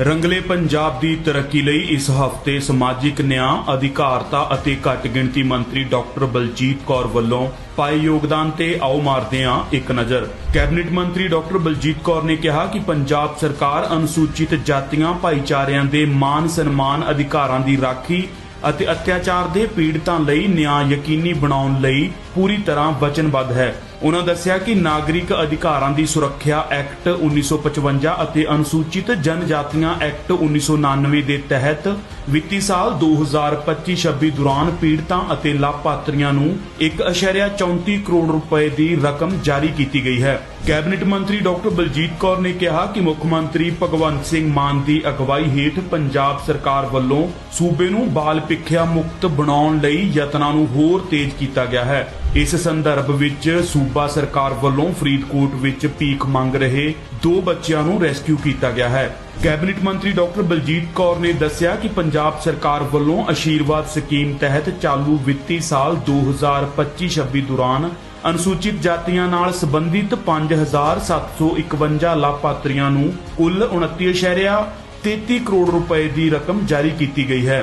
ਰੰਗਲੇ ਪੰਜਾਬ ਦੀ ਤਰੱਕੀ ਲਈ ਇਸ ਹਫ਼ਤੇ ਸਮਾਜਿਕ ਨਿਆਂ, ਅਧਿਕਾਰਤਾ ਅਤੇ ਘੱਟ ਗਿਣਤੀ ਮੰਤਰੀ ਡਾਕਟਰ ਬਲਜੀਤ ਕੌਰ ਵੱਲੋਂ ਪਾਏ ਯੋਗਦਾਨ ਤੇ ਆਓ ਮਾਰਦੇ ਹਾਂ ਇੱਕ ਨਜ਼ਰ। ਕੈਬਨਿਟ ਮੰਤਰੀ ਡਾਕਟਰ ਬਲਜੀਤ ਕੌਰ ਨੇ ਕਿਹਾ ਕਿ ਪੰਜਾਬ ਸਰਕਾਰ ਅਨੁਸੂਚਿਤ ਜਾਤੀਆਂ, ਭਾਈਚਾਰਿਆਂ ਦੇ ਮਾਨ ਸਨਮਾਨ ਅਧਿਕਾਰਾਂ ਦੀ ਰਾਖੀ ਅਤੇ ਅਤਿਆਚਾਰ ਦੇ ਪੀੜਤਾਂ ਲਈ ਨਿਆਂ ਯਕੀਨੀ ਬਣਾਉਣ ਲਈ ਪੂਰੀ ਤਰ੍ਹਾਂ ਵਚਨਬੱਧ ਹੈ। ਉਨ੍ਹਾਂ ਦੱਸਿਆ ਕਿ ਨਾਗਰਿਕ ਅਧਿਕਾਰਾਂ ਦੀ ਸੁਰੱਖਿਆ ਐਕਟ 1955 ਅਤੇ ਅਨੁਸੂਚਿਤ ਜਨਜਾਤੀਆਂ ਐਕਟ 1999 ਦੇ ਤਹਿਤ ਵਿੱਤੀ ਸਾਲ 2025-26 ਦੌਰਾਨ ਪੀੜਤਾਂ ਅਤੇ ਲਾਭਪਾਤਰੀਆਂ ਨੂੰ 1.34 ਕਰੋੜ ਰੁਪਏ ਦੀ ਰਕਮ ਜਾਰੀ ਕੀਤੀ ਗਈ ਹੈ। ਕੈਬਨਿਟ ਮੰਤਰੀ ਡਾਕਟਰ ਬਲਜੀਤ ਕੌਰ ਨੇ ਕਿਹਾ ਕਿ ਮੁੱਖ ਮੰਤਰੀ ਭਗਵੰਤ ਸਿੰਘ ਮਾਨ ਦੀ ਅਗਵਾਈ ਹੇਠ ਪੰਜਾਬ ਸਰਕਾਰ ਵੱਲੋਂ ਸੂਬੇ ਨੂੰ ਬਾਲ ਪਿੱਖਿਆ ਮੁਕਤ ਬਣਾਉਣ ਲਈ ਯਤਨਾਂ ਨੂੰ ਹੋਰ ਤੇਜ਼ ਕੀਤਾ ਗਿਆ ਹੈ। ਇਸ ਸੰਦਰਭ ਵਿੱਚ ਸੂਬਾ ਸਰਕਾਰ ਵੱਲੋਂ ਫਰੀਦਕੋਟ ਵਿੱਚ ਭੀਖ ਮੰਗ ਰਹੇ ਦੋ ਬੱਚਿਆਂ ਨੂੰ ਰੈਸਕਿਊ ਕੀਤਾ ਗਿਆ ਹੈ। ਕੈਬਨਿਟ ਮੰਤਰੀ ਡਾਕਟਰ ਬਲਜੀਤ ਕੌਰ ਨੇ ਦੱਸਿਆ ਕਿ ਪੰਜਾਬ ਸਰਕਾਰ ਵੱਲੋਂ ਆਸ਼ੀਰਵਾਦ ਸਕੀਮ ਤਹਿਤ ਚਾਲੂ ਵਿੱਤੀ ਸਾਲ 2025-26 ਦੌਰਾਨ ਅਨੁਸੂਚਿਤ ਜਾਤੀਆਂ ਨਾਲ ਸੰਬੰਧਿਤ 5751 ਲਾਭਪਾਤਰੀਆਂ ਨੂੰ ਕੁੱਲ 29.33 ਕਰੋੜ ਰੁਪਏ ਦੀ ਰਕਮ ਜਾਰੀ ਕੀਤੀ ਗਈ ਹੈ।